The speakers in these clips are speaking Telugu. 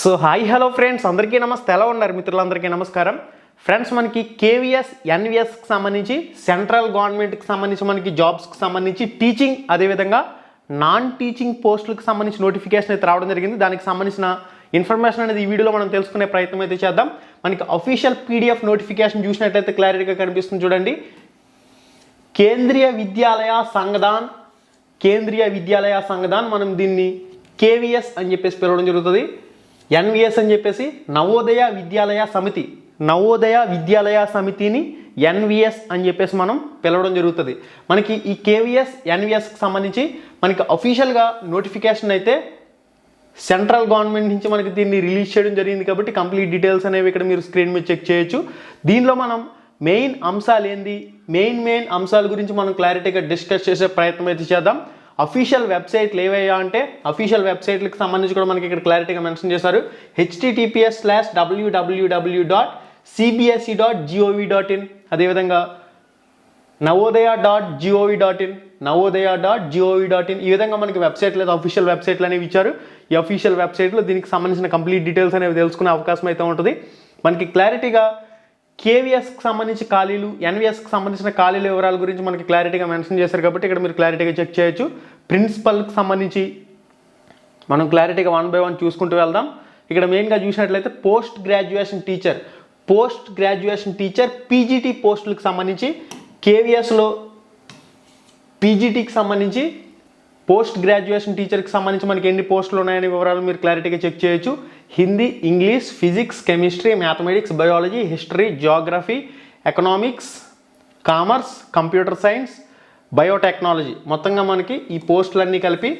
So hi hello friends. అందరికీ నమస్తే. ఎలా ఉన్నారు మిత్రులందరికీ నమస్కారం? ఫ్రెండ్స్ మనకి కేవీఎస్ ఎన్విఎస్కి సంబంధించి సెంట్రల్ గవర్నమెంట్కి సంబంధించి మనకి జాబ్స్కి సంబంధించి టీచింగ్ అదేవిధంగా నాన్ టీచింగ్ పోస్టులకు సంబంధించి నోటిఫికేషన్ అయితే రావడం జరిగింది. దానికి సంబంధించిన ఇన్ఫర్మేషన్ అనేది ఈ వీడియోలో మనం తెలుసుకునే ప్రయత్నం అయితే చేద్దాం. మనకి అఫీషియల్ పీడిఎఫ్ నోటిఫికేషన్ చూసినట్లయితే క్లారిటీగా కనిపిస్తుంది చూడండి. కేంద్రీయ విద్యాలయ సంఘదాన్ కేంద్రీయ విద్యాలయ సంఘదాన్ మనం దీన్ని కేవీఎస్ అని చెప్పేసి పిలవడం జరుగుతుంది. ఎన్విఎస్ అని చెప్పేసి నవోదయ విద్యాలయ సమితి నవోదయ విద్యాలయ సమితిని ఎన్విఎస్ అని చెప్పేసి మనం పిలవడం జరుగుతుంది. మనకి ఈ కేవీఎస్ ఎన్విఎస్కి సంబంధించి మనకి అఫీషియల్గా నోటిఫికేషన్ అయితే సెంట్రల్ గవర్నమెంట్ నుంచి మనకి దీన్ని రిలీజ్ చేయడం జరిగింది కాబట్టి కంప్లీట్ డీటెయిల్స్ అనేవి ఇక్కడ మీరు స్క్రీన్ మీద చెక్ చేయొచ్చు. దీనిలో మనం మెయిన్ అంశాలు ఏంది? మెయిన్ మెయిన్ అంశాల గురించి మనం క్లారిటీగా డిస్కస్ చేసే ప్రయత్నం అయితే చేద్దాం. అఫీషియల్ వెబ్సైట్లు ఏవయ్యా అంటే అఫీషియల్ వెబ్సైట్లకు సంబంధించి కూడా మనకి ఇక్కడ క్లారిటీగా మెన్షన్ చేశారు. HTTPS slash WWW dot CBSE dot GOV dot in అదేవిధంగా Navodaya dot GOV dot in Navodaya dot GOV dot in ఈ విధంగా మనకి వెబ్సైట్ లేదా అఫీషియల్ వెబ్సైట్లు అనేవి ఇచ్చారు. ఈ అఫీషియల్ వెబ్సైట్లో దీనికి సంబంధించిన కంప్లీట్ డీటెయిల్స్ అనేవి తెలుసుకునే అవకాశం అయితే ఉంటుంది. మనకి క్లారిటీగా కేవీఎస్కి సంబంధించి ఖాళీలు ఎన్విఎస్కి సంబంధించిన ఖాళీల వివరాల గురించి మనకి క్లారిటీగా మెన్షన్ చేశారు కాబట్టి ఇక్కడ మీరు క్లారిటీగా చెక్ చేయొచ్చు. ప్రిన్సిపల్కి సంబంధించి మనం క్లారిటీగా వన్ బై వన్ చూసుకుంటూ వెళ్దాం. ఇక్కడ మెయిన్గా చూసినట్లయితే post graduation teacher post graduation teacher PGT పోస్టులకు సంబంధించి కేవీఎస్లో పీజీటీకి సంబంధించి పోస్ట్ గ్రాడ్యుయేషన్ టీచర్కి సంబంధించి మనకి ఎన్ని పోస్టులు ఉన్నాయనే వివరాలు మీరు క్లారిటీగా చెక్ చేయొచ్చు. Hindi English physics chemistry mathematics biology history geography economics commerce computer science biotechnology. మొత్తంగా మనకి ఈ పోస్టులన్నీ కలిపి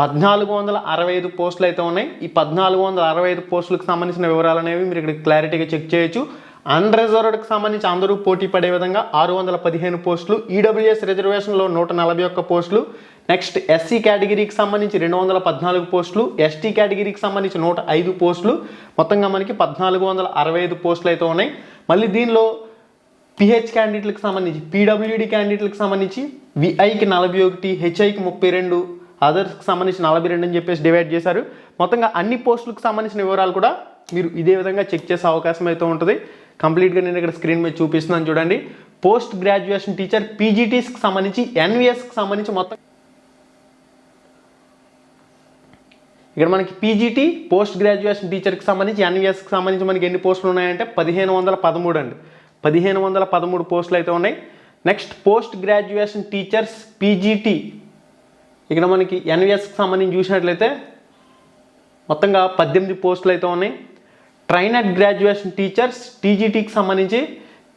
పద్నాలుగు వందల అరవై ఐదు పోస్టులు అయితే ఉన్నాయి. ఈ పద్నాలుగు వందల అరవై ఐదు పోస్టులకు సంబంధించిన వివరాలు అనేవి మీరు ఇక్కడ క్లారిటీగా చెక్ చేయొచ్చు. అన్రిజర్వ్డ్కి సంబంధించి అందరూ పోటీ పడే విధంగా ఆరు వందల పదిహేను పోస్టులు ఈడబ్ల్యూఎస్ రిజర్వేషన్లో నూట నలభై ఒక్క పోస్టులు నెక్స్ట్ ఎస్సీ కేటగిరీకి సంబంధించి రెండు వందల పద్నాలుగు పోస్టులు ఎస్టీ కేటగిరీకి సంబంధించి నూట ఐదు పోస్టులు మొత్తంగా మనకి పద్నాలుగు వందల అరవై ఐదు పోస్టులు అయితే ఉన్నాయి. మళ్ళీ దీనిలో పిహెచ్ క్యాండిడేట్లకు సంబంధించి పీడబ్ల్యూడి క్యాండిడేట్లకు సంబంధించి విఐకి నలభై ఒకటి హెచ్ఐకి ముప్పై రెండు అదర్స్కి సంబంధించి నలభై రెండు అని చెప్పేసి డివైడ్ చేశారు. మొత్తంగా అన్ని పోస్టులకు సంబంధించిన వివరాలు కూడా మీరు ఇదే విధంగా చెక్ చేసే అవకాశం అయితే ఉంటుంది. కంప్లీట్గా నేను ఇక్కడ స్క్రీన్ మీద చూపిస్తున్నాను చూడండి. పోస్ట్ గ్రాడ్యుయేషన్ టీచర్ పీజీటీస్కి సంబంధించి ఎన్విఎస్కి సంబంధించి మొత్తం ఇక్కడ మనకి పీజీటీ పోస్ట్ గ్రాడ్యుయేషన్ టీచర్కి సంబంధించి ఎన్విఎస్కి సంబంధించి మనకి ఎన్ని పోస్టులు ఉన్నాయంటే పదిహేను వందల పదమూడు అండి. పదిహేను వందల పదమూడు పోస్టులు అయితే ఉన్నాయి. Next post graduation teachers PGT ఇక్కడ మనకి ఎన్విఎస్కి సంబంధించి చూసినట్లయితే మొత్తంగా పద్దెనిమిది పోస్టులు అయితే ఉన్నాయి. ట్రైనట్ గ్రాడ్యుయేషన్ టీచర్స్ టీజీటీకి సంబంధించి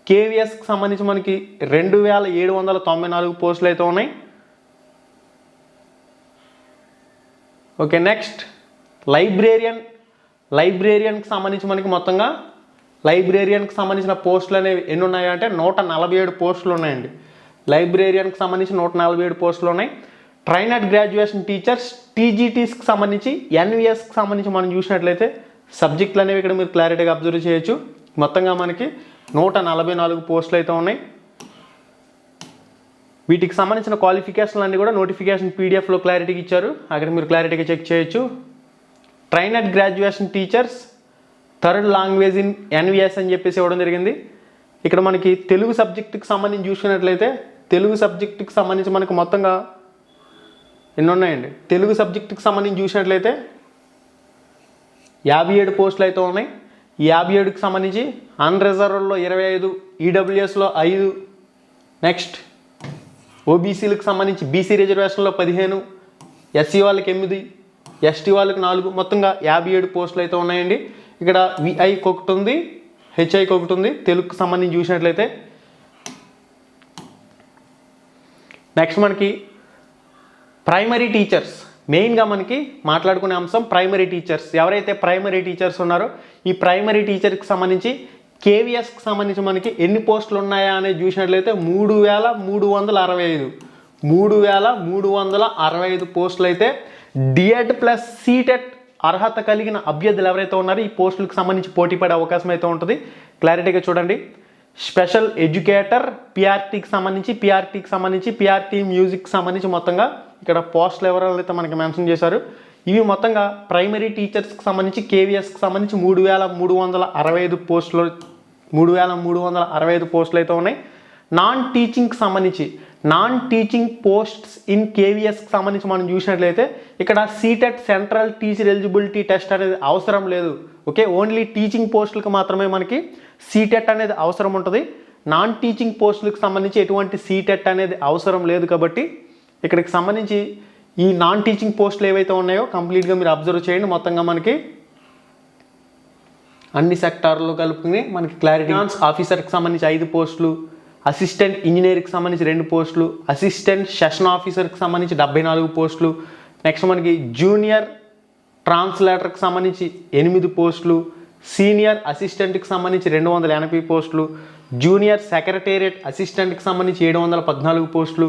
కేవీఎస్కి సంబంధించి మనకి రెండు వేల ఏడు వందల తొంభై నాలుగు పోస్టులు అయితే ఉన్నాయి. ఓకే నెక్స్ట్ లైబ్రేరియన్ లైబ్రేరియన్కి సంబంధించి మనకి మొత్తంగా లైబ్రేరియన్కి సంబంధించిన పోస్టులు అనేవి ఎన్ని ఉన్నాయంటే నూట నలభై ఏడు పోస్టులు ఉన్నాయండి. లైబ్రేరియన్కి సంబంధించి నూట నలభై ఏడు పోస్టులు ఉన్నాయి. ట్రైనడ్ గ్రాడ్యుయేషన్ టీచర్స్ టీజీటీస్కి సంబంధించి ఎన్విఎస్కి సంబంధించి మనం చూసినట్లయితే సబ్జెక్టులు అనేవి ఇక్కడ మీరు క్లారిటీగా అబ్జర్వ్ చేయొచ్చు. మొత్తంగా మనకి నూట నలభై నాలుగు పోస్టులు అయితే ఉన్నాయి. వీటికి సంబంధించిన క్వాలిఫికేషన్లు అన్నీ కూడా నోటిఫికేషన్ పీడిఎఫ్లో క్లారిటీకి ఇచ్చారు. అక్కడ మీరు క్లారిటీగా చెక్ చేయొచ్చు. Trained graduation teachers third language in NVS అని చెప్పేసి ఇవ్వడం జరిగింది. ఇక్కడ మనకి తెలుగు సబ్జెక్టుకి సంబంధించి చూసుకున్నట్లయితే తెలుగు సబ్జెక్టుకి సంబంధించి మనకు మొత్తంగా ఎన్ని ఉన్నాయండి తెలుగు సబ్జెక్టుకి సంబంధించి చూసినట్లయితే యాభై ఏడు పోస్టులు అయితే ఉన్నాయి. యాభై ఏడుకి సంబంధించి అన్రిజర్వ్లో ఇరవై ఐదు ఈడబ్ల్యూఎస్లో ఐదు నెక్స్ట్ ఓబీసీలకు సంబంధించి బీసీ రిజర్వేషన్లో పదిహేను ఎస్సీ వాళ్ళకి ఎనిమిది ఎస్టీ వాళ్ళకి నాలుగు మొత్తంగా యాభై ఏడు పోస్టులు అయితే ఉన్నాయండి. ఇక్కడ విఐకి ఒకటి ఉంది హెచ్ఐకి ఒకటి ఉంది. తెలుగుకి సంబంధించి చూసినట్లయితే నెక్స్ట్ మనకి ప్రైమరీ టీచర్స్ మెయిన్గా మనకి మాట్లాడుకునే అంశం ప్రైమరీ టీచర్స్. ఎవరైతే ప్రైమరీ టీచర్స్ ఉన్నారో ఈ ప్రైమరీ టీచర్కి సంబంధించి కేవీఎస్కి సంబంధించి మనకి ఎన్ని పోస్టులు ఉన్నాయా అనేది చూసినట్లయితే మూడు వేల మూడు వందల అరవై ఐదు. మూడు వేల మూడు వందల అరవై ఐదు పోస్టులు అయితే డిఎడ్ ప్లస్ సీటెట్ అర్హత కలిగిన అభ్యర్థులు ఎవరైతే ఉన్నారో ఈ పోస్టులకు సంబంధించి పోటీ పడే అవకాశం అయితే ఉంటుంది. క్లారిటీగా చూడండి. స్పెషల్ ఎడ్యుకేటర్ పిఆర్టీకి సంబంధించి పిఆర్టీకి సంబంధించి పిఆర్టీ మ్యూజిక్కి సంబంధించి మొత్తంగా ఇక్కడ పోస్టులు వివరాలు అయితే మనకి మెన్షన్ చేశారు ఇవి మొత్తంగా ప్రైమరీ టీచర్స్కి సంబంధించి కేవీఎస్కి సంబంధించి మూడు వేల మూడు వందల అరవై ఐదు పోస్టులు మూడు వేల మూడు వందల అరవై ఐదు పోస్టులు అయితే ఉన్నాయి. నాన్ టీచింగ్కి సంబంధించి నాన్ టీచింగ్ పోస్ట్స్ ఇన్ కేవీఎస్కి సంబంధించి మనం చూసినట్లయితే ఇక్కడ CTET central teacher eligibility test అనేది అవసరం లేదు. ఓకే ఓన్లీ టీచింగ్ పోస్టులకు మాత్రమే మనకి సీటెట్ అనేది అవసరం ఉంటుంది. నాన్ టీచింగ్ పోస్టులకు సంబంధించి ఎటువంటి సీటెట్ అనేది అవసరం లేదు కాబట్టి ఇక్కడికి సంబంధించి ఈ నాన్ టీచింగ్ పోస్టులు ఏవైతే ఉన్నాయో కంప్లీట్గా మీరు అబ్జర్వ్ చేయండి. మొత్తంగా మనకి అన్ని సెక్టార్లు కలుపుకుని మనకి క్లారిటీ ఆఫీసర్కి సంబంధించి ఐదు పోస్టులు అసిస్టెంట్ ఇంజనీర్కి సంబంధించి రెండు పోస్టులు అసిస్టెంట్ సెషన్ ఆఫీసర్కి సంబంధించి డెబ్బై నాలుగు పోస్టులు నెక్స్ట్ మనకి జూనియర్ ట్రాన్స్లేటర్కి సంబంధించి ఎనిమిది పోస్టులు సీనియర్ అసిస్టెంట్కి సంబంధించి రెండు వందల ఎనభై పోస్టులు జూనియర్ సెక్రటేరియట్ అసిస్టెంట్కి సంబంధించి ఏడు వందల పద్నాలుగు పోస్టులు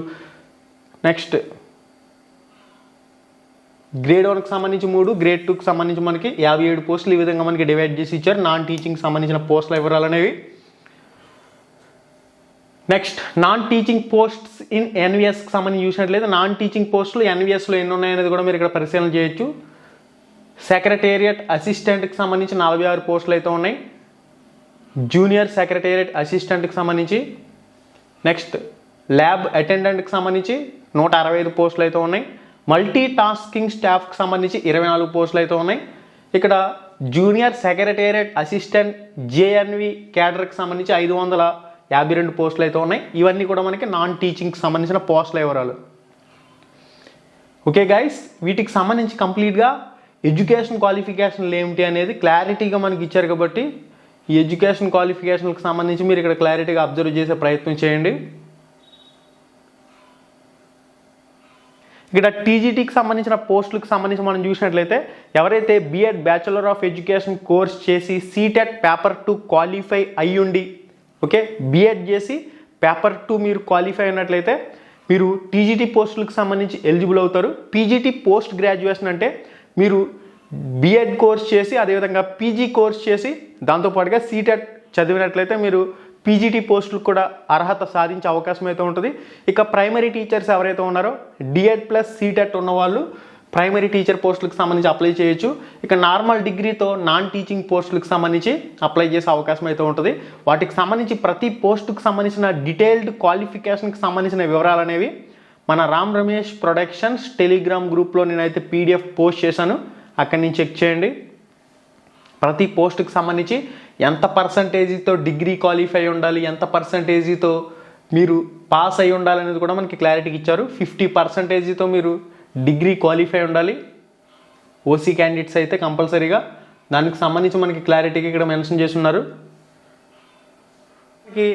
నెక్స్ట్. గ్రేడ్ వన్కి సంబంధించి మూడు గ్రేడ్ టూకి సంబంధించి మనకి యాభై ఏడు పోస్టులు ఈ విధంగా మనకి డివైడ్ చేసి ఇచ్చారు. నాన్ టీచింగ్ సంబంధించిన పోస్టుల వివరాలు అనేవి. Next non teaching posts in ఎన్విఎస్కి సంబంధించి చూసినట్లయితే నాన్ టీచింగ్ పోస్టులు ఎన్విఎస్లో ఎన్ని ఉన్నాయనేది కూడా మీరు ఇక్కడ పరిశీలన చేయొచ్చు. సెక్రటేరియట్ అసిస్టెంట్కి సంబంధించి నలభై ఆరు పోస్టులు అయితే ఉన్నాయి. జూనియర్ సెక్రటేరియట్ అసిస్టెంట్కి సంబంధించి. నెక్స్ట్ ల్యాబ్ అటెండెంట్కి సంబంధించి. నూట అరవై ఐదు పోస్టులు అయితే ఉన్నాయి. మల్టీ టాస్కింగ్ స్టాఫ్కి సంబంధించి ఇరవై నాలుగు పోస్టులు అయితే ఉన్నాయి. ఇక్కడ జూనియర్ సెక్రటేరియట్ అసిస్టెంట్ జేఎన్వి క్యాడర్కి సంబంధించి ఐదు వందల యాభై రెండు పోస్టులు అయితే ఉన్నాయి. ఇవన్నీ కూడా మనకి నాన్ టీచింగ్కి సంబంధించిన పోస్టుల వివరాలు. ఓకే గైస్ వీటికి సంబంధించి కంప్లీట్గా ఎడ్యుకేషన్ క్వాలిఫికేషన్లు ఏమిటి అనేది క్లారిటీగా మనకి ఇచ్చారు కాబట్టి ఈ ఎడ్యుకేషన్ క్వాలిఫికేషన్కి సంబంధించి మీరు ఇక్కడ క్లారిటీగా అబ్జర్వ్ చేసే ప్రయత్నం చేయండి. ఇక్కడ టీజీటీకి సంబంధించిన పోస్టులకు సంబంధించి మనం చూసినట్లయితే ఎవరైతే BEd bachelor of education course చేసి సీటెట్ పేపర్ టూ క్వాలిఫై అయ్యుండి ఓకే బీఎడ్ చేసి పేపర్ టూ మీరు క్వాలిఫై అయినట్లయితే మీరు టీజీటీ పోస్టులకు సంబంధించి ఎలిజిబుల్ అవుతారు. పీజీటీ పోస్ట్ గ్రాడ్యుయేషన్ అంటే మీరు బీఎడ్ కోర్స్ చేసి అదేవిధంగా పీజీ కోర్స్ చేసి దాంతోపాటుగా సీటెట్ చదివినట్లయితే మీరు పీజీటీ పోస్టులకు కూడా అర్హత సాధించే అవకాశం అయితే ఉంటుంది. ఇక ప్రైమరీ టీచర్స్ ఎవరైతే ఉన్నారో డిఎడ్ ప్లస్ సీటెట్ ఉన్నవాళ్ళు ప్రైమరీ టీచర్ పోస్టులకు సంబంధించి అప్లై చేయొచ్చు. ఇక నార్మల్ డిగ్రీతో నాన్ టీచింగ్ పోస్టులకు సంబంధించి అప్లై చేసే అవకాశం అయితే ఉంటుంది. వాటికి సంబంధించి ప్రతి పోస్టుకు సంబంధించిన డీటెయిల్డ్ క్వాలిఫికేషన్కి సంబంధించిన వివరాలు అనేవి మన రామ్ రమేష్ ప్రొడక్షన్స్ టెలిగ్రామ్ గ్రూప్లో నేనైతే పీడిఎఫ్ పోస్ట్ చేశాను. అక్కడి నుంచి చెక్ చేయండి. ప్రతి పోస్టుకి సంబంధించి ఎంత పర్సంటేజీతో డిగ్రీ క్వాలిఫై ఉండాలి ఎంత పర్సంటేజీతో మీరు పాస్ అయి ఉండాలి అనేది కూడా మనకి క్లారిటీకి ఇచ్చారు. ఫిఫ్టీ పర్సంటేజీతో మీరు డిగ్రీ క్వాలిఫై ఉండాలి. ఓసీ క్యాండిడేట్స్ అయితే కంపల్సరీగా దానికి సంబంధించి మనకి క్లారిటీకి ఇక్కడ మెన్షన్ చేస్తున్నారు. ఉన్నారు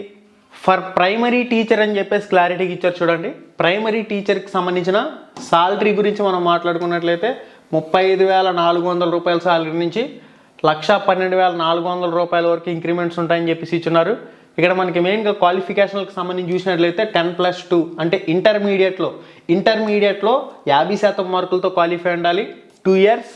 ఫర్ ప్రైమరీ టీచర్ అని చెప్పేసి క్లారిటీకి ఇచ్చారు చూడండి. ప్రైమరీ టీచర్కి సంబంధించిన సాలరీ గురించి మనం మాట్లాడుకున్నట్లయితే ముప్పై ఐదు వేల నాలుగు వందల రూపాయల సాలరీ నుంచి లక్ష పన్నెండు వేల నాలుగు వందల రూపాయల వరకు ఇంక్రిమెంట్స్ ఉంటాయని చెప్పేసి ఇచ్చున్నారు. ఇక్కడ మనకి మెయిన్గా క్వాలిఫికేషన్లకు సంబంధించి చూసినట్లయితే టెన్ ప్లస్ టూ అంటే ఇంటర్మీడియట్లో ఇంటర్మీడియట్లో యాభై శాతం మార్కులతో క్వాలిఫై ఉండాలి. Two years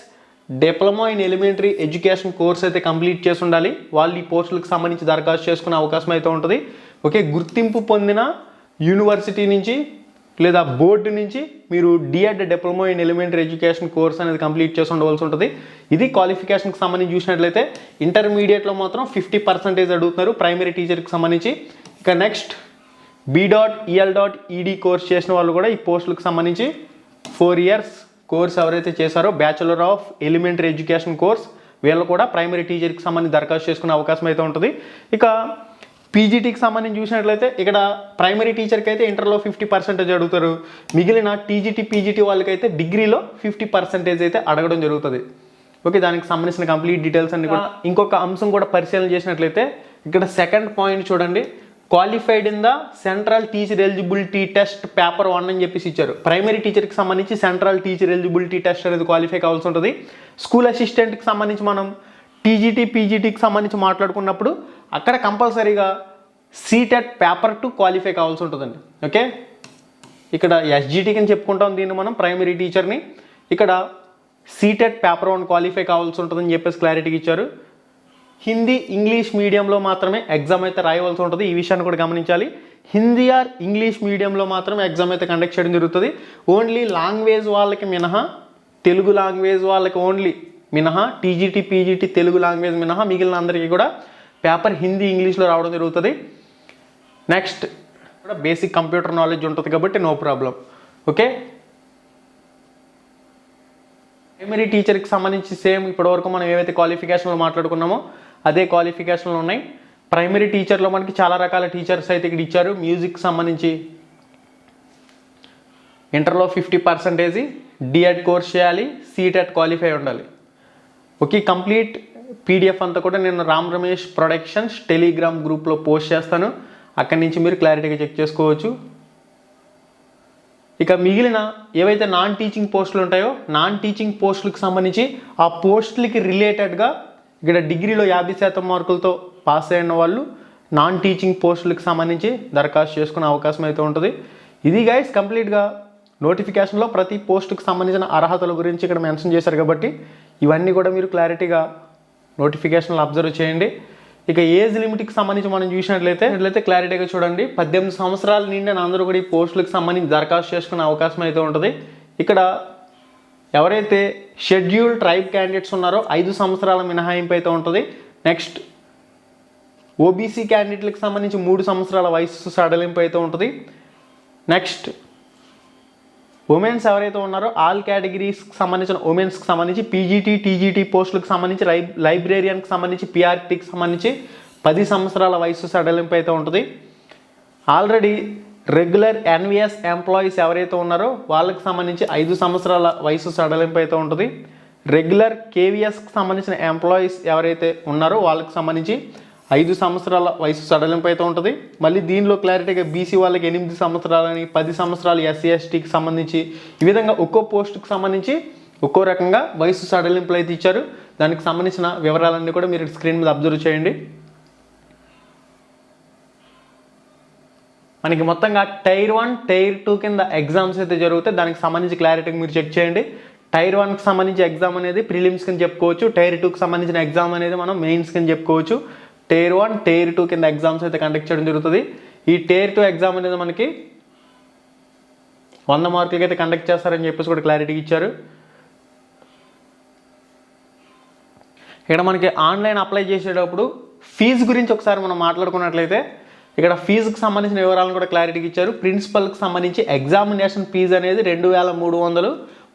diploma in elementary education course అయితే కంప్లీట్ చేసి ఉండాలి. వాళ్ళు ఈ పోస్టులకు సంబంధించి దరఖాస్తు చేసుకునే అవకాశం అయితే ఉంటుంది. ఓకే గుర్తింపు పొందిన యూనివర్సిటీ నుంచి లేదా బోర్డు నుంచి మీరు DEd diploma in elementary education course అనేది కంప్లీట్ చేసి ఉండవలసి ఉంటుంది. ఇది క్వాలిఫికేషన్కి సంబంధించి చూసినట్లయితే ఇంటర్మీడియట్లో మాత్రం ఫిఫ్టీ పర్సెంటేజ్ అడుగుతున్నారు ప్రైమరీ టీచర్కి సంబంధించి. ఇక next B dot EL dot ED course చేసిన వాళ్ళు కూడా ఈ పోస్టులకు సంబంధించి ఫోర్ ఇయర్స్ కోర్స్ ఎవరైతే చేశారో bachelor of elementary education course వీళ్ళు కూడా ప్రైమరీ టీచర్కి సంబంధించి దరఖాస్తు చేసుకునే అవకాశం అయితే ఉంటుంది. ఇక పీజీటీకి సంబంధించి చూసినట్లయితే ఇక్కడ ప్రైమరీ టీచర్కి అయితే ఇంటర్లో ఫిఫ్టీ పర్సెంటేజ్ అడుగుతారు. మిగిలిన టీజీటీ పీజీటీ వాళ్ళకైతే డిగ్రీలో ఫిఫ్టీ పర్సెంటేజ్ అయితే అడగడం జరుగుతుంది. ఓకే దానికి సంబంధించిన కంప్లీట్ డీటెయిల్స్ అన్ని కూడా ఇంకొక అంశం కూడా పరిశీలన చేసినట్లయితే ఇక్కడ సెకండ్ పాయింట్ చూడండి. Qualified in the central teacher eligibility test paper one అని చెప్పేసి ఇచ్చారు. ప్రైమరీ టీచర్కి సంబంధించి సెంట్రల్ టీచర్ ఎలిజిబిలిటీ టెస్ట్ అనేది క్వాలిఫై కావాల్సి ఉంటుంది. స్కూల్ అసిస్టెంట్కి సంబంధించి మనం టీజీటీ పీజీటీకి సంబంధించి మాట్లాడుకున్నప్పుడు అక్కడ కంపల్సరీగా సీటెట్ పేపర్ టు క్వాలిఫై కావాల్సి ఉంటుందండి. ఓకే? ఇక్కడ ఎస్జిటికి అని చెప్పుకుంటాం దీన్ని మనం ప్రైమరీ టీచర్ని ఇక్కడ సీటెట్ పేపర్ వన్ క్వాలిఫై కావాల్సి ఉంటుందని చెప్పేసి క్లారిటీకి ఇచ్చారు. హిందీ ఇంగ్లీష్ మీడియంలో మాత్రమే ఎగ్జామ్ అయితే రాయవలసి ఉంటుంది. ఈ విషయాన్ని కూడా గమనించాలి. హిందీ ఆర్ ఇంగ్లీష్ మీడియంలో మాత్రమే ఎగ్జామ్ అయితే కండక్ట్ చేయడం జరుగుతుంది. ఓన్లీ లాంగ్వేజ్ వాళ్ళకి మినహా తెలుగు లాంగ్వేజ్ వాళ్ళకి ఓన్లీ మినహా టీజీటీ పీజీటీ తెలుగు లాంగ్వేజ్ మినహా మిగిలిన అందరికీ కూడా పేపర్ హిందీ ఇంగ్లీష్లో రావడం జరుగుతుంది. నెక్స్ట్ కూడా బేసిక్ కంప్యూటర్ నాలెడ్జ్ ఉంటుంది కాబట్టి నో ప్రాబ్లం ఓకే ప్రైమరీ టీచర్కి సంబంధించి సేమ్ ఇప్పటివరకు మనం ఏవైతే క్వాలిఫికేషన్లో మాట్లాడుకున్నామో అదే క్వాలిఫికేషన్లు ఉన్నాయి. ప్రైమరీ టీచర్లో మనకి చాలా రకాల టీచర్స్ అయితే ఇక్కడ ఇచ్చారు. మ్యూజిక్ సంబంధించి ఇంటర్లో ఫిఫ్టీ పర్సెంటేజ్ డిఎడ్ కోర్స్ చేయాలి సీటెట్ క్వాలిఫై ఉండాలి. ఓకే కంప్లీట్ పీడిఎఫ్ అంతా కూడా నేను రామ్ రమేష్ ప్రొడక్షన్స్ టెలిగ్రామ్ గ్రూప్లో పోస్ట్ చేస్తాను. అక్కడి నుంచి మీరు క్లారిటీగా చెక్ చేసుకోవచ్చు. ఇక మిగిలిన ఏవైతే నాన్ టీచింగ్ పోస్టులు ఉంటాయో నాన్ టీచింగ్ పోస్టులకు సంబంధించి ఆ పోస్టులకి రిలేటెడ్గా ఇక్కడ డిగ్రీలో యాభై శాతం మార్కులతో పాస్ అయిన వాళ్ళు నాన్ టీచింగ్ పోస్టులకు సంబంధించి దరఖాస్తు చేసుకునే అవకాశం అయితే ఉంటుంది. ఇది గైస్ కంప్లీట్గా నోటిఫికేషన్లో ప్రతి పోస్టుకు సంబంధించిన అర్హతల గురించి ఇక్కడ మెన్షన్ చేశారు కాబట్టి ఇవన్నీ కూడా మీరు క్లారిటీగా నోటిఫికేషన్లు అబ్జర్వ్ చేయండి. ఇక ఏజ్ లిమిట్కి సంబంధించి మనం చూసినట్లయితే ఇట్లయితే క్లారిటీగా చూడండి. పద్దెనిమిది సంవత్సరాల నిండిన అందరూ కూడా ఈ పోస్టులకు సంబంధించి దరఖాస్తు చేసుకునే అవకాశం అయితే ఉంటుంది. ఇక్కడ ఎవరైతే షెడ్యూల్ ట్రైబ్ క్యాండిడేట్స్ ఉన్నారో ఐదు సంవత్సరాల మినహాయింపు అయితే ఉంటుంది. నెక్స్ట్ ఓబీసీ క్యాండిడేట్లకు సంబంధించి మూడు సంవత్సరాల వయసు సడలింపు అయితే ఉంటుంది. నెక్స్ట్ ఉమెన్స్ ఎవరైతే ఉన్నారో ఆల్ కేటగిరీస్కి సంబంధించిన ఉమెన్స్కి సంబంధించి పీజీటీ టీజీటీ పోస్టులకు సంబంధించి లై లైబ్రేరియన్కి సంబంధించి పిఆర్టీకి సంబంధించి పది సంవత్సరాల వయసు సడలింపు అయితే ఉంటుంది. ఆల్రెడీ రెగ్యులర్ ఎన్విఎస్ ఎంప్లాయీస్ ఎవరైతే ఉన్నారో వాళ్ళకి సంబంధించి ఐదు సంవత్సరాల వయసు సడలింపు అయితే ఉంటుంది. రెగ్యులర్ కేవీఎస్కి సంబంధించిన ఎంప్లాయీస్ ఎవరైతే ఉన్నారో వాళ్ళకి సంబంధించి ఐదు సంవత్సరాల వయసు సడలింపు అయితే ఉంటుంది. మళ్ళీ దీనిలో క్లారిటీగా బీసీ వాళ్ళకి ఎనిమిది సంవత్సరాలని పది సంవత్సరాలు ఎస్సీ ఎస్టీకి సంబంధించి ఈ విధంగా ఒక్కో పోస్టుకు సంబంధించి ఒక్కో రకంగా వయసు సడలింపులు అయితే ఇచ్చారు. దానికి సంబంధించిన వివరాలన్నీ కూడా మీరు స్క్రీన్ మీద అబ్జర్వ్ చేయండి. మనకి మొత్తంగా టైర్ వన్ టైర్ టూ కింద ఎగ్జామ్స్ అయితే జరుగుతాయి. దానికి సంబంధించి క్లారిటీగా మీరు చెక్ చేయండి. టైర్ వన్కి సంబంధించి ఎగ్జామ్ అనేది ప్రిలిమ్స్ కింద చెప్పుకోవచ్చు. టైర్ టూకి సంబంధించిన ఎగ్జామ్ అనేది మనం మెయిన్స్ కింద చెప్పుకోవచ్చు. టేర్ వన్ టేర్ టూ కింద ఎగ్జామ్స్ అయితే కండక్ట్ చేయడం జరుగుతుంది. ఈ టేర్ టూ ఎగ్జామ్ అనేది మనకి వంద మార్కులకి అయితే కండక్ట్ చేస్తారని చెప్పేసి కూడా క్లారిటీ ఇచ్చారు. ఇక్కడ మనకి ఆన్లైన్ అప్లై చేసేటప్పుడు ఫీజు గురించి ఒకసారి మనం మాట్లాడుకున్నట్లయితే ఇక్కడ ఫీజుకి సంబంధించిన వివరాలను కూడా క్లారిటీకి ఇచ్చారు. ప్రిన్సిపల్కి సంబంధించి ఎగ్జామినేషన్ ఫీజు అనేది రెండు వేల మూడు వందలు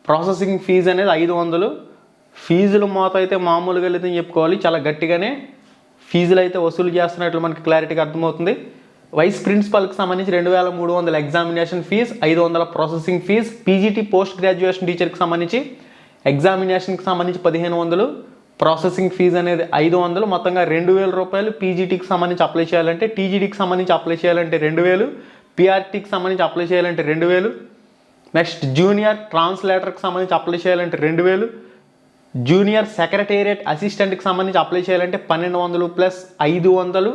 ప్రాసెసింగ్ ఫీజు అనేది ఐదు వందలు. ఫీజులు మోత అయితే మామూలుగా లేదని చెప్పుకోవాలి. చాలా గట్టిగానే ఫీజులు అయితే వసూలు చేస్తున్నట్లు మనకి క్లారిటీగా అర్థమవుతుంది. వైస్ ప్రిన్సిపల్కి సంబంధించి రెండు వేల మూడు వందల ఎగ్జామినేషన్ ఫీజ్ ఐదు వందల processing fee PGT post graduation టీచర్కి సంబంధించి ఎగ్జామినేషన్కి సంబంధించి పదిహేను వందలు ప్రాసెసింగ్ ఫీజు అనేది ఐదు వందలు మొత్తంగా రెండు వేల రూపాయలు పీజీటీకి సంబంధించి అప్లై చేయాలంటే టీజీడీకి సంబంధించి అప్లై చేయాలంటే రెండు వేలు పీఆర్టీకి సంబంధించి అప్లై చేయాలంటే రెండు వేలు నెక్స్ట్ జూనియర్ ట్రాన్స్లేటర్కి సంబంధించి అప్లై చేయాలంటే రెండు వేలు జూనియర్ సెక్రటేరియట్ అసిస్టెంట్కి సంబంధించి అప్లై చేయాలంటే పన్నెండు వందలు ప్లస్ ఐదు వందలు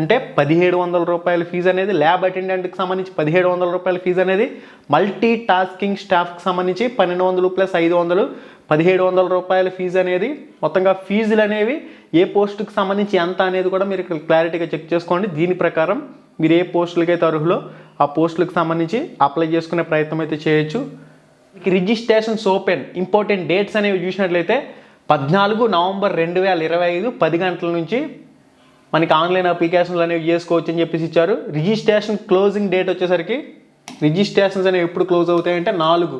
అంటే పదిహేడు వందల రూపాయల ఫీజు అనేది ల్యాబ్ అటెండెంట్కి సంబంధించి పదిహేడు వందల రూపాయల ఫీజు అనేది మల్టీ టాస్కింగ్ స్టాఫ్కి సంబంధించి పన్నెండు వందలు ప్లస్ ఐదు వందలు పదిహేడు వందల రూపాయల ఫీజు అనేది మొత్తంగా ఫీజులు అనేవి ఏ పోస్టుకి సంబంధించి ఎంత అనేది కూడా మీరు ఇక్కడ క్లారిటీగా చెక్ చేసుకోండి. దీని ప్రకారం మీరు ఏ పోస్టులకి అర్హులో ఆ పోస్టులకు సంబంధించి అప్లై చేసుకునే ప్రయత్నం అయితే చేయొచ్చు. రిజిస్ట్రేషన్స్ ఓపెన్ ఇంపార్టెంట్ డేట్స్ అనేవి చూసినట్లయితే పద్నాలుగు నవంబర్ రెండు వేల ఇరవై ఐదు పది గంటల నుంచి మనకి ఆన్లైన్ అప్లికేషన్లు అనేవి చేసుకోవచ్చు అని చెప్పేసి ఇచ్చారు. రిజిస్ట్రేషన్ క్లోజింగ్ డేట్ వచ్చేసరికి రిజిస్ట్రేషన్స్ అనేవి ఎప్పుడు క్లోజ్ అవుతాయంటే నాలుగు.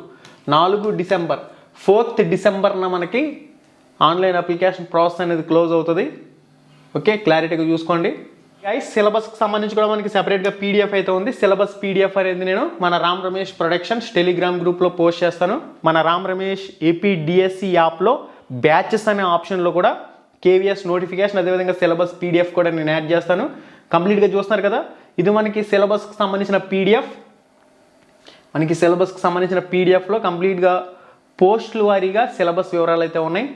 నాలుగు డిసెంబర్. ఫోర్త్ డిసెంబర్న మనకి ఆన్లైన్ అప్లికేషన్ ప్రాసెస్ అనేది క్లోజ్ అవుతుంది. ఓకే క్లారిటీగా చూసుకోండి. గైస్ సిలబస్కి సంబంధించి కూడా మనకి సెపరేట్గా పీడిఎఫ్ అయితే ఉంది. సిలబస్ పీడిఎఫ్ అనేది నేను మన రామ్ రమేష్ ప్రొడక్షన్స్ టెలిగ్రామ్ గ్రూప్లో పోస్ట్ చేస్తాను. మన రామ్ రమేష్ ఏపీ డిఎస్సి యాప్లో బ్యాచెస్ అనే ఆప్షన్లో కూడా కేవీఎస్ నోటిఫికేషన్ అదేవిధంగా సిలబస్ పీడిఎఫ్ కూడా నేను యాడ్ చేస్తాను. కంప్లీట్గా చూస్తున్నారు కదా? ఇది మనకి సిలబస్కి సంబంధించిన పీడిఎఫ్ మనకి సిలబస్కి సంబంధించిన పీడిఎఫ్లో కంప్లీట్గా పోస్టుల వారీగా సిలబస్ వివరాలు అయితే ఉన్నాయి.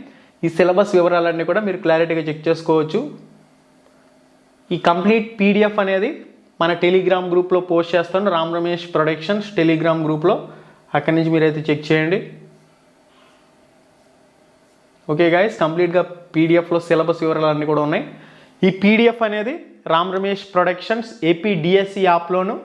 ఈ సిలబస్ వివరాలన్నీ కూడా మీరు క్లారిటీగా చెక్ చేసుకోవచ్చు. ఈ కంప్లీట్ పీడిఎఫ్ అనేది మన టెలిగ్రామ్ గ్రూప్లో పోస్ట్ చేస్తాను. రామ్ రమేష్ ప్రొడక్షన్స్ టెలిగ్రామ్ గ్రూప్లో. అక్కడి నుంచి మీరైతే చెక్ చేయండి. ఓకే గాయస్ కంప్లీట్గా పీడిఎఫ్లో సిలబస్ వివరాలు అన్నీ కూడా ఉన్నాయి. ఈ పీడిఎఫ్ అనేది Ram Ramesh productions AP DSC యాప్లోను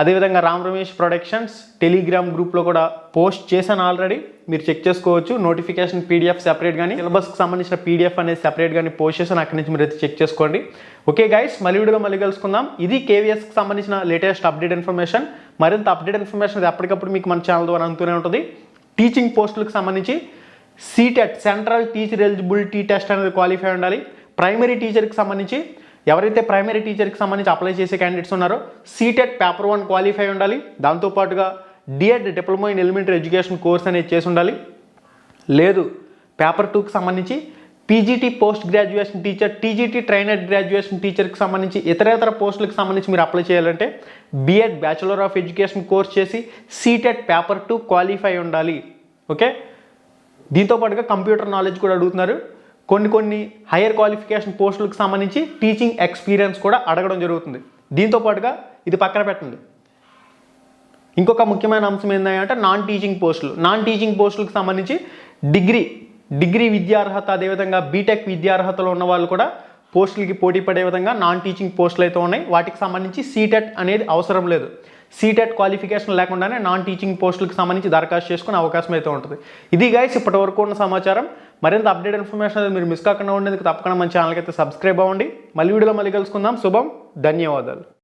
అదేవిధంగా రామ్ రమేష్ ప్రొడక్షన్స్ టెలిగ్రామ్ గ్రూప్లో కూడా పోస్ట్ చేశాను ఆల్రెడీ. మీరు చెక్ చేసుకోవచ్చు. నోటిఫికేషన్ పీడిఎఫ్ సెపరేట్ కానీ సిలబస్కి సంబంధించిన పీడిఎఫ్ అనేది సెపరేట్ కానీ పోస్ట్ చేశాను అక్కడి నుంచి మీరు అయితే చెక్ చేసుకోండి. ఓకే గైస్ మళ్ళీ వీడియోలో మళ్ళీ కలుసుకుందాం. ఇది కేవీఎస్కి సంబంధించిన లేటెస్ట్ అప్డేట్ ఇన్ఫర్మేషన్. మరింత అప్డేట్ ఇన్ఫర్మేషన్ అది ఎప్పటికప్పుడు మీకు మన ఛానల్ ద్వారా అందుతూనే ఉంటుంది. టీచింగ్ పోస్టులకు సంబంధించి CTET central teacher eligibility test అనేది క్వాలిఫై ఉండాలి. ప్రైమరీ టీచర్కి సంబంధించి ఎవరైతే ప్రైమరీ టీచర్కి సంబంధించి అప్లై చేసే క్యాండిడేట్స్ ఉన్నారో సీటెట్ పేపర్ వన్ క్వాలిఫై ఉండాలి. దాంతోపాటుగా DEd diploma in elementary education course అనేది చేసి ఉండాలి. లేదు పేపర్ టూకి సంబంధించి PGT post graduation teacher TGT trained graduation టీచర్కి సంబంధించి ఇతరేతర పోస్టులకు సంబంధించి మీరు అప్లై చేయాలంటే BEd bachelor of education course చేసి సీటెట్ పేపర్ టూ క్వాలిఫై ఉండాలి. ఓకే? దీంతో పాటుగా కంప్యూటర్ నాలెడ్జ్ కూడా అడుగుతున్నారు. కొన్ని కొన్ని హైయర్ క్వాలిఫికేషన్ పోస్టులకు సంబంధించి టీచింగ్ ఎక్స్పీరియన్స్ కూడా అడగడం జరుగుతుంది. దీంతో పాటుగా ఇది పక్కన పెట్టండి. ఇంకొక ముఖ్యమైన అంశం ఏంటంటే నాన్ టీచింగ్ పోస్టులు నాన్ టీచింగ్ పోస్టులకు సంబంధించి డిగ్రీ డిగ్రీ విద్యార్హత అదేవిధంగా బీటెక్ విద్యార్హతలో ఉన్న వాళ్ళు కూడా పోస్టులకి పోటీ పడే విధంగా నాన్ టీచింగ్ పోస్టులు అయితే ఉన్నాయి. వాటికి సంబంధించి సీటెట్ అనేది అవసరం లేదు. సీటెట్ క్వాలిఫికేషన్ లేకుండానే నాన్ టీచింగ్ పోస్టులకు సంబంధించి దరఖాస్తు చేసుకునే అవకాశం అయితే ఉంటుంది. ఇది గైస్ ఇప్పటి వరకు ఉన్న సమాచారం. మరింత అప్డేట్ ఇన్ఫర్మేషన్ అది మీరు మిస్ కాకుండా ఉండేందుకు తప్పకుండా మన ఛానల్కి అయితే సబ్స్క్రైబ్ అవ్వండి. మళ్ళీ వీడియోలో మళ్ళీ కలుసుకుందాం. శుభం ధన్యవాదాలు.